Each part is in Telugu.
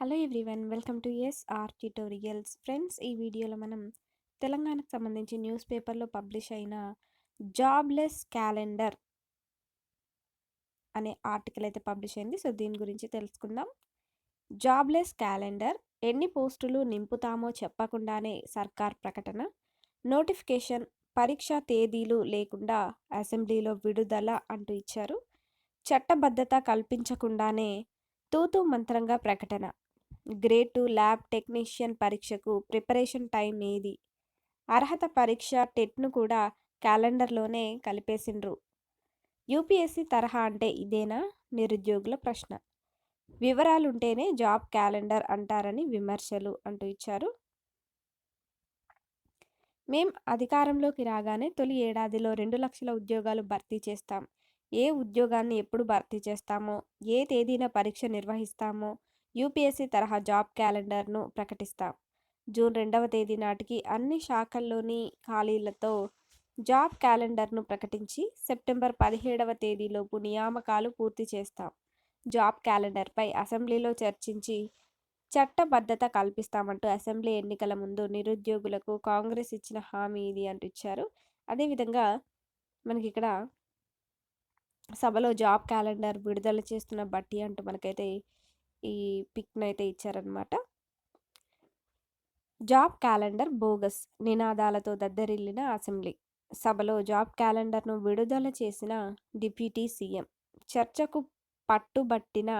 Hello everyone welcome to SR tutorials. Friends ఈ వీడియోలో మనం తెలంగాణకు సంబంధించి న్యూస్ పేపర్లో పబ్లిష్ అయిన జాబ్లెస్ క్యాలెండర్ అనే ఆర్టికల్ అయితే పబ్లిష్ అయింది. సో దీని గురించి తెలుసుకుందాం. జాబ్లెస్ క్యాలెండర్ ఎన్ని పోస్టులు నింపుతామో చెప్పకుండానే సర్కార్ ప్రకటన నోటిఫికేషన్ పరీక్ష తేదీలు లేకుండా అసెంబ్లీలో విడుదల అంటూ ఇచ్చారు. చట్టబద్ధత కల్పించకుండానే తూతూ మంత్రంగా ప్రకటన గ్రేడ్ టూ ల్యాబ్ టెక్నీషియన్ పరీక్షకు ప్రిపరేషన్ టైం ఏది? అర్హత పరీక్ష టెట్ను కూడా క్యాలెండర్లోనే కలిపేసిండ్రు. యూపీఎస్సీ తరహా అంటే ఇదేనా? నిరుద్యోగుల ప్రశ్న. వివరాలుంటేనే జాబ్ క్యాలెండర్ అంటారని విమర్శలు అంటూ ఇచ్చారు. మేం అధికారంలోకి రాగానే తొలి ఏడాదిలో రెండు లక్షల ఉద్యోగాలు భర్తీ చేస్తాం. ఏ ఉద్యోగాన్ని ఎప్పుడు భర్తీ చేస్తామో ఏ తేదీన పరీక్ష నిర్వహిస్తామో యూపీఎస్సీ తరహా జాబ్ క్యాలెండర్ను ప్రకటిస్తాం. జూన్ రెండవ తేదీ నాటికి అన్ని శాఖల్లోని ఖాళీలతో జాబ్ క్యాలెండర్ను ప్రకటించి సెప్టెంబర్ పదిహేడవ తేదీలోపు నియామకాలు పూర్తి చేస్తాం. జాబ్ క్యాలెండర్పై అసెంబ్లీలో చర్చించి చట్టబద్ధత కల్పిస్తామంటూ అసెంబ్లీ ఎన్నికల ముందు నిరుద్యోగులకు కాంగ్రెస్ ఇచ్చిన హామీ ఇది అంటూ ఇచ్చారు. అదేవిధంగా మనకి ఇక్కడ సభలో జాబ్ క్యాలెండర్ విడుదల చేస్తున్న బట్టి అంటూ మనకైతే ఈ పిక్ను అయితే ఇచ్చారనమాట జాబ్ క్యాలెండర్ బోగస్ నినాదాలతో దద్దరిల్లిన అసెంబ్లీ. సభలో జాబ్ క్యాలెండర్ను విడుదల చేసిన డిప్యూటీ సీఎం చర్చకు పట్టుబట్టిన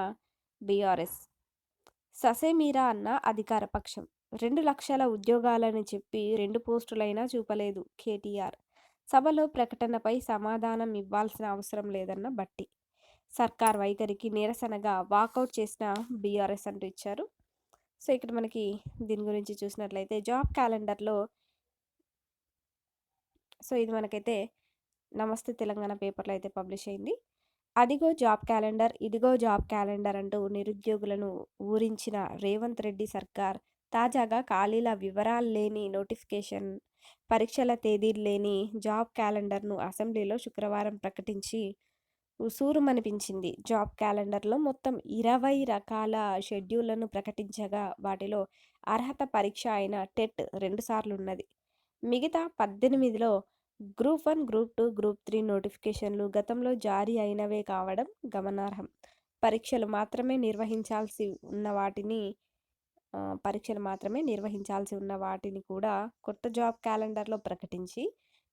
బీఆర్ఎస్. ససేమీరా అన్న అధికార పక్షం. రెండు లక్షల ఉద్యోగాలని చెప్పి రెండు పోస్టులైనా చూపలేదు కేటీఆర్. సభలో ప్రకటనపై సమాధానం ఇవ్వాల్సిన అవసరం లేదన్న బట్టి. సర్కార్ వైఖరికి నిరసనగా వాకౌట్ చేసిన బీఆర్ఎస్ అంటూ ఇచ్చారు. సో ఇక్కడ మనకి దీని గురించి చూసినట్లయితే జాబ్ క్యాలెండర్లో సో ఇది మనకైతే నమస్తే తెలంగాణ పేపర్లో అయితే పబ్లిష్ అయింది. అదిగో జాబ్ క్యాలెండర్ ఇదిగో జాబ్ క్యాలెండర్ అంటూ నిరుద్యోగులను ఊరించిన రేవంత్ రెడ్డి సర్కార్ తాజాగా ఖాళీల వివరాలు లేని నోటిఫికేషన్ పరీక్షల తేదీలు లేని జాబ్ క్యాలెండర్ను అసెంబ్లీలో శుక్రవారం ప్రకటించి ఉసూరుమనిపించింది జాబ్ క్యాలెండర్లో మొత్తం ఇరవై రకాల షెడ్యూళ్ళను ప్రకటించగా వాటిలో అర్హత పరీక్ష అయిన టెట్ రెండుసార్లు ఉన్నది మిగతా పద్దెనిమిదిలో group one group two group three నోటిఫికేషన్లు గతంలో జారీ అయినవే కావడం గమనార్హం. పరీక్షలు మాత్రమే నిర్వహించాల్సి ఉన్న వాటిని పరీక్షలు మాత్రమే నిర్వహించాల్సి ఉన్న వాటిని కూడా కొత్త జాబ్ క్యాలెండర్లో ప్రకటించి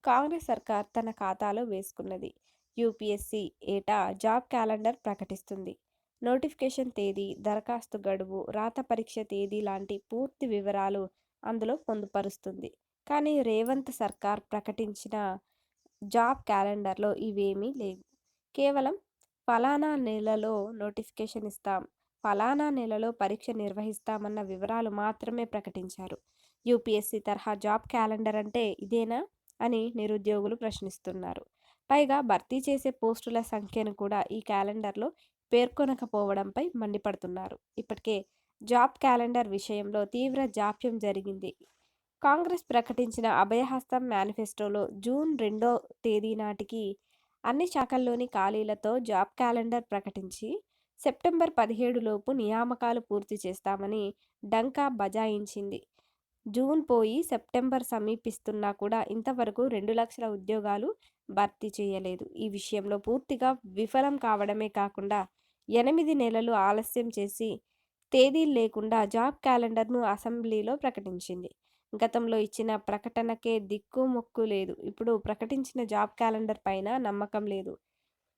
కాంగ్రెస్ సర్కార్ తన ఖాతాలో వేసుకున్నది. యూపీఎస్సీ ఏటా జాబ్ క్యాలెండర్ ప్రకటిస్తుంది. నోటిఫికేషన్ తేదీ దరఖాస్తు గడువు రాత పరీక్ష తేదీ లాంటి పూర్తి వివరాలు అందులో పొందుపరుస్తుంది. కానీ రేవంత్ సర్కార్ ప్రకటించిన జాబ్ క్యాలెండర్లో ఇవేమీ లేవు. కేవలం ఫలానా నెలలో నోటిఫికేషన్ ఇస్తాం ఫలానా నెలలో పరీక్ష నిర్వహిస్తామన్న వివరాలు మాత్రమే ప్రకటించారు. యూపీఎస్సీ తరహా జాబ్ క్యాలెండర్ అంటే ఇదేనా అని నిరుద్యోగులు ప్రశ్నిస్తున్నారు. పైగా భర్తీ చేసే పోస్టుల సంఖ్యను కూడా ఈ క్యాలెండర్లో పేర్కొనకపోవడంపై మండిపడుతున్నారు. ఇప్పటికే జాబ్ క్యాలెండర్ విషయంలో తీవ్ర జాప్యం జరిగింది. కాంగ్రెస్ ప్రకటించిన అభయహస్తం మేనిఫెస్టోలో జూన్ రెండో తేదీ నాటికి అన్ని శాఖల్లోని ఖాళీలతో జాబ్ క్యాలెండర్ ప్రకటించి సెప్టెంబర్ పదిహేడులోపు నియామకాలు పూర్తి చేస్తామని డంకా బజాయించింది. జూన్ పోయి సెప్టెంబర్ సమీపిస్తున్నా కూడా ఇంతవరకు రెండు లక్షల ఉద్యోగాలు భర్తీ చేయలేదు. ఈ విషయంలో పూర్తిగా విఫలం కావడమే కాకుండా ఎనిమిది నెలలు ఆలస్యం చేసి తేదీలు లేకుండా జాబ్ క్యాలెండర్ను అసెంబ్లీలో ప్రకటించింది. గతంలో ఇచ్చిన ప్రకటనకే దిక్కు మొక్కు లేదు. ఇప్పుడు ప్రకటించిన జాబ్ క్యాలెండర్ పైన నమ్మకం లేదు.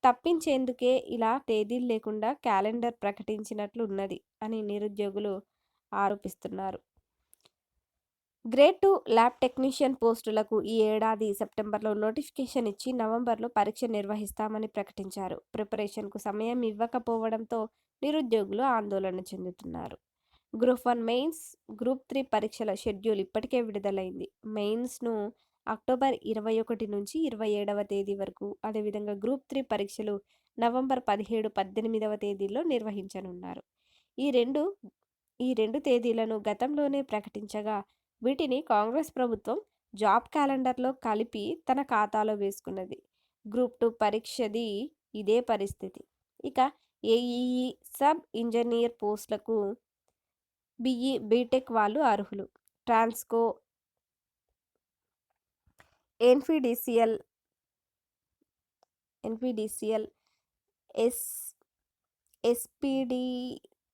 తప్పించేందుకే ఇలా తేదీలు లేకుండా క్యాలెండర్ ప్రకటించినట్లు ఉన్నది అని నిరుద్యోగులు ఆరోపిస్తున్నారు. గ్రేడ్ టూ ల్యాబ్ టెక్నీషియన్ పోస్టులకు ఈ ఏడాది సెప్టెంబర్లో నోటిఫికేషన్ ఇచ్చి నవంబర్లో పరీక్ష నిర్వహిస్తామని ప్రకటించారు. ప్రిపరేషన్కు సమయం ఇవ్వకపోవడంతో నిరుద్యోగులు ఆందోళన చెందుతున్నారు. Group one mains group three పరీక్షల షెడ్యూల్ ఇప్పటికే విడుదలైంది. మెయిన్స్ను అక్టోబర్ ఇరవై ఒకటి నుంచి ఇరవై ఏడవ తేదీ వరకు అదేవిధంగా గ్రూప్ త్రీ పరీక్షలు నవంబర్ పదిహేడు పద్దెనిమిదవ తేదీల్లో నిర్వహించనున్నారు. ఈ రెండు ఈ రెండు తేదీలను గతంలోనే ప్రకటించగా వీటిని కాంగ్రెస్ ప్రభుత్వం జాబ్ క్యాలెండర్లో కలిపి తన ఖాతాలో వేసుకున్నది. గ్రూప్ టూ పరీక్షది ఇదే పరిస్థితి. ఇక ఏఈఈ సబ్ ఇంజనీర్ పోస్టులకు బిఈ బీటెక్ వాళ్ళు అర్హులు. Transco NPDCL NPDCL S SPD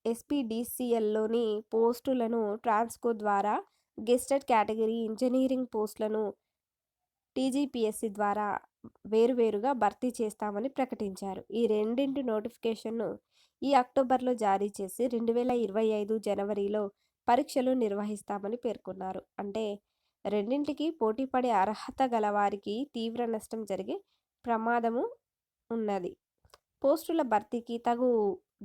ఎస్పిడిసిఎల్లోని పోస్టులను ట్రాన్స్కో ద్వారా గెస్టెడ్ కేటగిరీ ఇంజనీరింగ్ పోస్టులను టీజీపీఎస్సీ ద్వారా వేరువేరుగా భర్తీ చేస్తామని ప్రకటించారు. ఈ రెండింటి నోటిఫికేషన్ను ఈ అక్టోబర్లో జారీ చేసి రెండు వేల ఇరవై ఐదు జనవరిలో పరీక్షలు నిర్వహిస్తామని పేర్కొన్నారు. అంటే రెండింటికి పోటీపడే అర్హత గలవారికి తీవ్ర నష్టం జరిగే ప్రమాదము ఉన్నది. పోస్టుల భర్తీకి తగు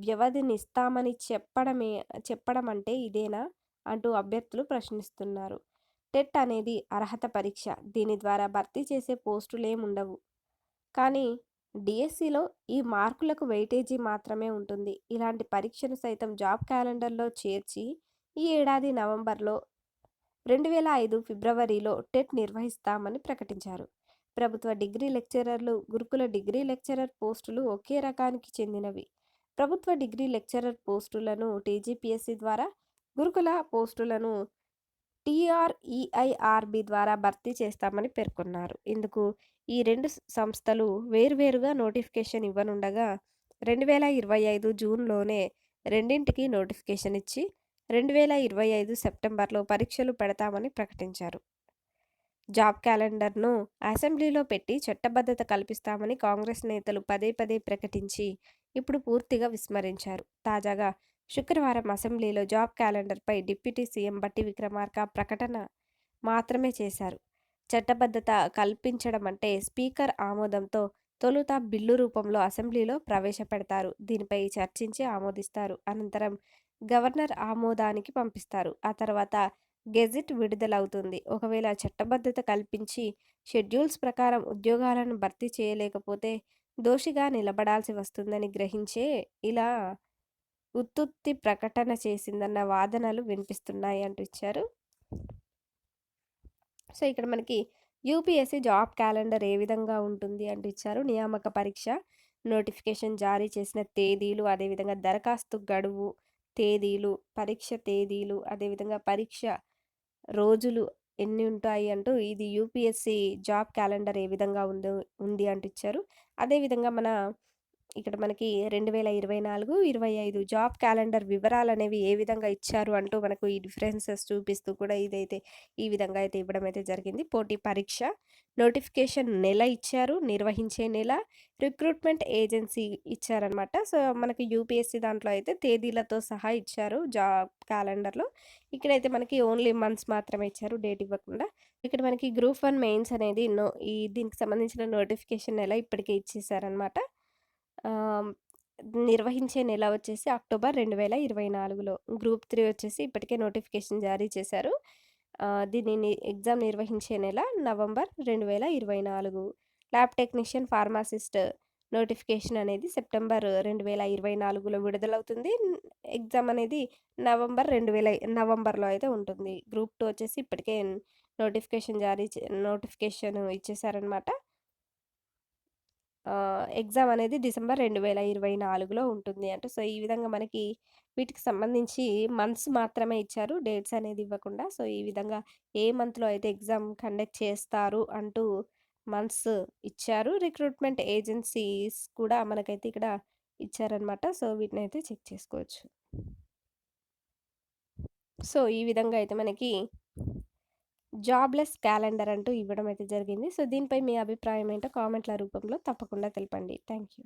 వ్యవధినిస్తామని చెప్పడమే చెప్పడం అంటే ఇదేనా? అంటూ అభ్యర్థులు ప్రశ్నిస్తున్నారు. టెట్ అనేది అర్హత పరీక్ష. దీని ద్వారా భర్తీ చేసే పోస్టులేముండవు కానీ డిఎస్సిలో ఈ మార్కులకు వెయిటేజీ మాత్రమే ఉంటుంది. ఇలాంటి పరీక్షను సైతం జాబ్ క్యాలెండర్లో చేర్చి ఈ ఏడాది నవంబర్లో రెండు వేల ఐదు ఫిబ్రవరిలో టెట్ నిర్వహిస్తామని ప్రకటించారు. ప్రభుత్వ డిగ్రీ లెక్చరర్లు గురుకుల డిగ్రీ లెక్చరర్ పోస్టులు ఒకే రకానికి చెందినవి. ప్రభుత్వ డిగ్రీ లెక్చరర్ పోస్టులను టీజీపీఎస్సీ ద్వారా గురుకుల పోస్టులను టీఆర్ఈఐఆర్బి ద్వారా భర్తీ చేస్తామని పేర్కొన్నారు. ఇందుకు ఈ రెండు సంస్థలు వేర్వేరుగా నోటిఫికేషన్ ఇవ్వనుండగా రెండు వేల ఇరవై ఐదు జూన్లోనే రెండింటికి నోటిఫికేషన్ ఇచ్చి రెండు వేల ఇరవై ఐదు సెప్టెంబర్లో పరీక్షలు పెడతామని ప్రకటించారు. జాబ్ క్యాలెండర్ను అసెంబ్లీలో పెట్టి చట్టబద్ధత కల్పిస్తామని కాంగ్రెస్ నేతలు పదే పదే ప్రకటించి ఇప్పుడు పూర్తిగా విస్మరించారు. తాజాగా శుక్రవారం అసెంబ్లీలో జాబ్ క్యాలెండర్పై డిప్యూటీ సీఎం బట్టి విక్రమార్క ప్రకటన మాత్రమే చేశారు. చట్టబద్ధత కల్పించడం అంటే స్పీకర్ ఆమోదంతో తొలుత బిల్లు రూపంలో అసెంబ్లీలో ప్రవేశపెడతారు. దీనిపై చర్చించి ఆమోదిస్తారు. అనంతరం గవర్నర్ ఆమోదానికి పంపిస్తారు. ఆ తర్వాత గెజిట్ విడుదలవుతుంది. ఒకవేళ చట్టబద్ధత కల్పించి షెడ్యూల్స్ ప్రకారం ఉద్యోగాలను భర్తీ చేయలేకపోతే దోషిగా నిలబడాల్సి వస్తుందని గ్రహించే ఇలా ఉత్తుత్తి ప్రకటన చేసిందన్న వాదనలు వినిపిస్తున్నాయి అంటూ ఇచ్చారు. సో ఇక్కడ మనకి యూపీఎస్సీ జాబ్ క్యాలెండర్ ఏ విధంగా ఉంటుంది అంటూ ఇచ్చారు. నియామక పరీక్ష నోటిఫికేషన్ జారీ చేసిన తేదీలు అదేవిధంగా దరఖాస్తు గడువు తేదీలు పరీక్ష తేదీలు అదేవిధంగా పరీక్ష రోజులు ఎన్ని ఉంటాయి అంటూ ఇది యూపీఎస్సీ జాబ్ క్యాలెండర్ ఏ విధంగా ఉందో ఉంది అంటూ ఇచ్చారు. అదేవిధంగా మన ఇక్కడ మనకి రెండు వేల ఇరవై నాలుగు ఇరవై ఐదు జాబ్ క్యాలెండర్ వివరాలు అనేవి ఏ విధంగా ఇచ్చారు అంటూ మనకు ఈ డిఫరెన్సెస్ చూపిస్తూ కూడా ఇదైతే ఈ విధంగా అయితే ఇవ్వడం అయితే జరిగింది. పోటీ పరీక్ష నోటిఫికేషన్ నెల ఇచ్చారు నిర్వహించే నెల రిక్రూట్మెంట్ ఏజెన్సీ ఇచ్చారనమాట సో మనకి యూపీఎస్సీ దాంట్లో అయితే తేదీలతో సహా ఇచ్చారు జాబ్ క్యాలెండర్లో. ఇక్కడైతే మనకి ఓన్లీ మంత్స్ మాత్రమే ఇచ్చారు డేట్ ఇవ్వకుండా. ఇక్కడ మనకి గ్రూప్ వన్ మెయిన్స్ అనేది నో ఈ దీనికి సంబంధించిన నోటిఫికేషన్ నెల ఇప్పటికే ఇచ్చేసారనమాట నిర్వహించే నెల వచ్చేసి అక్టోబర్ రెండు వేల ఇరవై నాలుగులో. గ్రూప్ త్రీ వచ్చేసి ఇప్పటికే నోటిఫికేషన్ జారీ చేశారు. దీనిని ఎగ్జామ్ నిర్వహించే నెల నవంబర్ రెండు వేల ఇరవై నాలుగు. ల్యాబ్ టెక్నీషియన్ ఫార్మాసిస్ట్ నోటిఫికేషన్ అనేది సెప్టెంబర్ రెండు వేల ఇరవై నాలుగులో విడుదలవుతుంది. ఎగ్జామ్ అనేది నవంబర్ రెండు వేల నవంబర్లో అయితే ఉంటుంది. గ్రూప్ టూ వచ్చేసి ఇప్పటికే నోటిఫికేషన్ జారీ నోటిఫికేషన్ ఇచ్చేసారనమాట ఎగ్జామ్ అనేది డిసెంబర్ రెండు వేల ఇరవై నాలుగులో ఉంటుంది అంటే. సో ఈ విధంగా మనకి వీటికి సంబంధించి మంత్స్ మాత్రమే ఇచ్చారు. డేట్స్ అనేది ఇవ్వకుండా. సో ఈ విధంగా ఏ మంత్లో అయితే ఎగ్జామ్ కండక్ట్ చేస్తారు అంటూ మంత్స్ ఇచ్చారు. రిక్రూట్మెంట్ ఏజెన్సీస్ కూడా మనకైతే ఇక్కడ ఇచ్చారనమాట సో వీటిని అయితే చెక్ చేసుకోవచ్చు. సో ఈ విధంగా అయితే మనకి జాబ్లెస్ క్యాలెండర్ అంటూ ఇవ్వడం అయితే జరిగింది. సో దీనిపై మీ అభిప్రాయం ఏంటో కామెంట్ల రూపంలో తప్పకుండా తెలపండి. Thank you